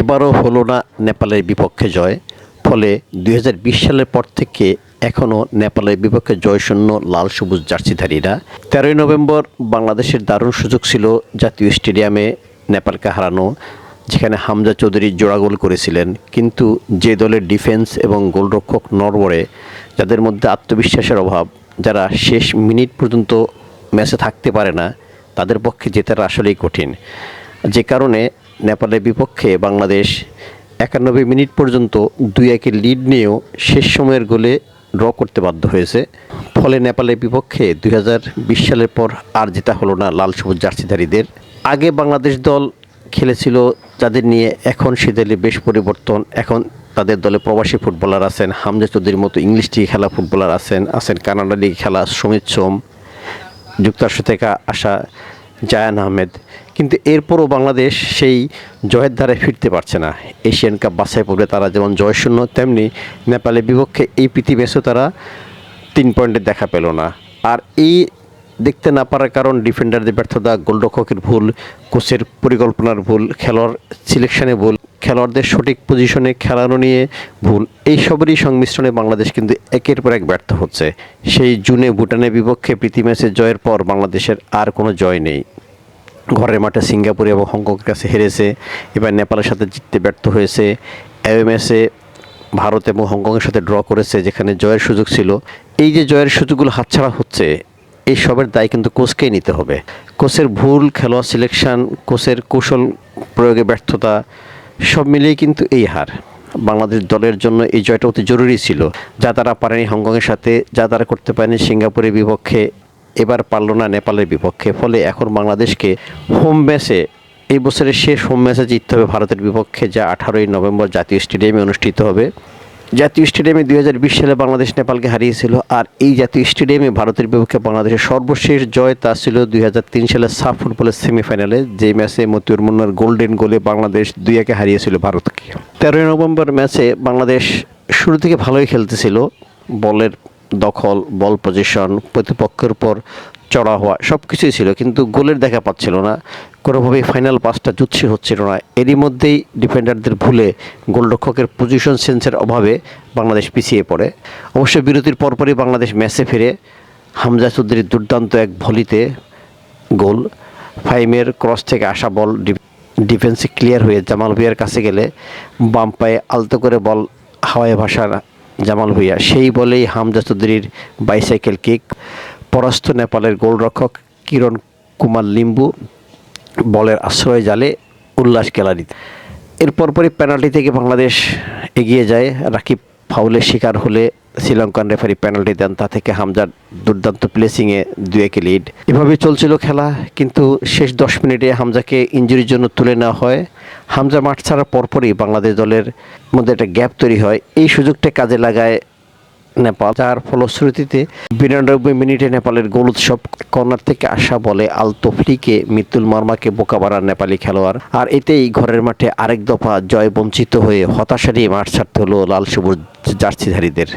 এবারও হলো না নেপালের বিপক্ষে জয়। ফলে দুই হাজার বিশ সালের পর থেকে এখনও নেপালের বিপক্ষে জয়শূন্য লাল সবুজ জার্সিধারীরা। তেরোই নভেম্বর বাংলাদেশের দারুণ সুযোগ ছিল জাতীয় স্টেডিয়ামে নেপালকে হারানো, যেখানে হামজা চৌধুরী জোড়া গোল করেছিলেন। কিন্তু যে দলের ডিফেন্স এবং গোলরক্ষক নরবরে যাদের মধ্যে আত্মবিশ্বাসের অভাব, যারা শেষ মিনিট পর্যন্ত ম্যাচে থাকতে পারে না, তাদের পক্ষে জেতার আসলেই কঠিন। যে কারণে নেপালের বিপক্ষে বাংলাদেশ একানব্বই মিনিট পর্যন্ত দুই একের লিড নিয়েও শেষ সময়ের গোলে ড্র করতে বাধ্য হয়েছে। ফলে নেপালের বিপক্ষে দুই হাজার বিশ সালের পর আর জেতা হলো না লাল সবুজ জার্সিধারীদের। আগে বাংলাদেশ দল খেলেছিল যাদের নিয়ে এখন সে দলে বেশ পরিবর্তন। এখন তাদের দলে প্রবাসী ফুটবলার আছেন হামজা চৌধুরীর মতো ইংলিশ লিগে খেলা ফুটবলার আছেন আছেন কানাডা লিগে খেলা, সমিত সোম, যুক্তরাষ্ট্র থেকে আসা জায়ান আহমেদ। কিন্তু এরপরও বাংলাদেশ সেই জয়ের ধারায় ফিরতে পারছে না। এশিয়ান কাপ বাছাই পড়বে তারা যেমন জয়শূন্য তেমনি নেপালের বিপক্ষে এই প্রীতি ম্যাচও তারা তিন পয়েন্টের দেখা পেল না। আর এই দেখতে না পারার কারণ ডিফেন্ডারদের ব্যর্থতা, গোলরক্ষকের ভুল, কোচের পরিকল্পনার ভুল, খেলোয়াড় সিলেকশনে ভুল, খেলোয়াড়দের সঠিক পজিশনে খেলানো নিয়ে ভুল, এই সবেরই সংমিশ্রণে বাংলাদেশ কিন্তু একের পর এক ব্যর্থ হচ্ছে। সেই জুনে ভুটানের বিপক্ষে প্রীতি ম্যাচের জয়ের পর বাংলাদেশের আর কোনো জয় নেই। ঘরের মাঠে সিঙ্গাপুর এবং হংকংয়ের কাছে হেরেছে। এবার নেপালের সাথে জিততে ব্যর্থ হয়েছে। এমএসে ভারত এবং হংকংয়ের সাথে ড্র করেছে, যেখানে জয়ের সুযোগ ছিল। এই যে জয়ের সুযোগগুলো হাতছাড়া হচ্ছে, এই সবের দায় কিন্তু কোচকেই নিতে হবে। কোচের ভুল, খেলোয়াড় সিলেকশন কোচের কৌশল প্রয়োগে ব্যর্থতা, সব মিলিয়ে কিন্তু এই হার। বাংলাদেশ দলের জন্য এই জয়টা অতি জরুরি ছিল। যা তারা পারেনি হংকংয়ের সাথে, যা তারা করতে পারেনি সিঙ্গাপুরের বিপক্ষে, এবার পারল না নেপালের বিপক্ষে। ফলে এখন বাংলাদেশকে হোম ম্যাচে এই বছরের শেষ হোম ম্যাচে জিততে হবে ভারতের বিপক্ষে, যা আঠারোই নভেম্বর জাতীয় স্টেডিয়ামে অনুষ্ঠিত হবে। জাতীয় স্টেডিয়ামে দুই হাজার বিশ সালে বাংলাদেশ নেপালকে হারিয়েছিল, আর এই জাতীয় স্টেডিয়ামে ভারতের বিপক্ষে বাংলাদেশের সর্বশেষ জয় তা ছিল দুই সালের সাফ ফুটবলের সেমিফাইনালে, যে ম্যাচে মতিউর মুন্নার গোল্ডেন গোলে বাংলাদেশ দুই একে হারিয়েছিল ভারতকে। তেরোই নভেম্বর ম্যাচে বাংলাদেশ শুরু থেকে ভালোই খেলতেছিল, বলের দখল, বল পজিশন, প্রতিপক্ষের উপর চড়া হওয়া সব কিছুই ছিল, কিন্তু গোলের দেখা পাচ্ছিল না। কোনোভাবেই ফাইনাল পাসটা জুৎসি হচ্ছিল না। এরই মধ্যেই ডিফেন্ডারদের ভুলে গোলরক্ষকের পজিশন সেন্সের অভাবে বাংলাদেশ পিছিয়ে পড়ে। অবশ্য বিরতির পরপরই বাংলাদেশ ম্যাচে ফিরে হামজা চৌধুরীর দুর্দান্ত এক ভলিতে গোল। ফাইমের ক্রস থেকে আসা বল ডিফেন্সে ক্লিয়ার হয়ে জামাল ভুইয়ার কাছে গেলে বাম পায়ে আলতো করে বল হাওয়ায় ভাসার জামাল ভুইয়া। সেই বলেই হামজা চৌধুরীর বাইসাইকেল কিক পরাস্ত নেপালের গোলরক্ষক কিরণ কুমার লিম্বু বলের আশ্রয় জালে উল্লাস গ্যালারিতে এরপর পরই পেনাল্টি থেকে বাংলাদেশ এগিয়ে যায়। রাকিব ফাউলের শিকার হলে শ্রীলঙ্কান রেফারি পেনাল্টি দেন, তা থেকে হামজার দুর্দান্ত প্লেসিংয়ে দু একে লিড এভাবে চলছিল খেলা, কিন্তু শেষ দশ মিনিটে হামজাকে ইঞ্জুরির জন্য তুলে নেওয়া হয়। হামজা মাঠ ছাড়ার পরপরই বাংলাদেশ দলের মধ্যে একটা গ্যাপ তৈরি হয়। এই সুযোগটা কাজে লাগায় নেপাল। যার ফলশ্রুতিতে বিরানব্বই মিনিটে নেপালের গোল উৎসব কর্নার থেকে আসা বলে আল তফলিকে মিতুল মার্মাকে বোকা বাড়ার নেপালি খেলোয়াড়। আর এতেই ঘরের মাঠে আরেক দফা জয় বঞ্চিত হয়ে হতাশারই মাঠ ছাড়তে হলো লাল সবুজ জার্সিধারীদের।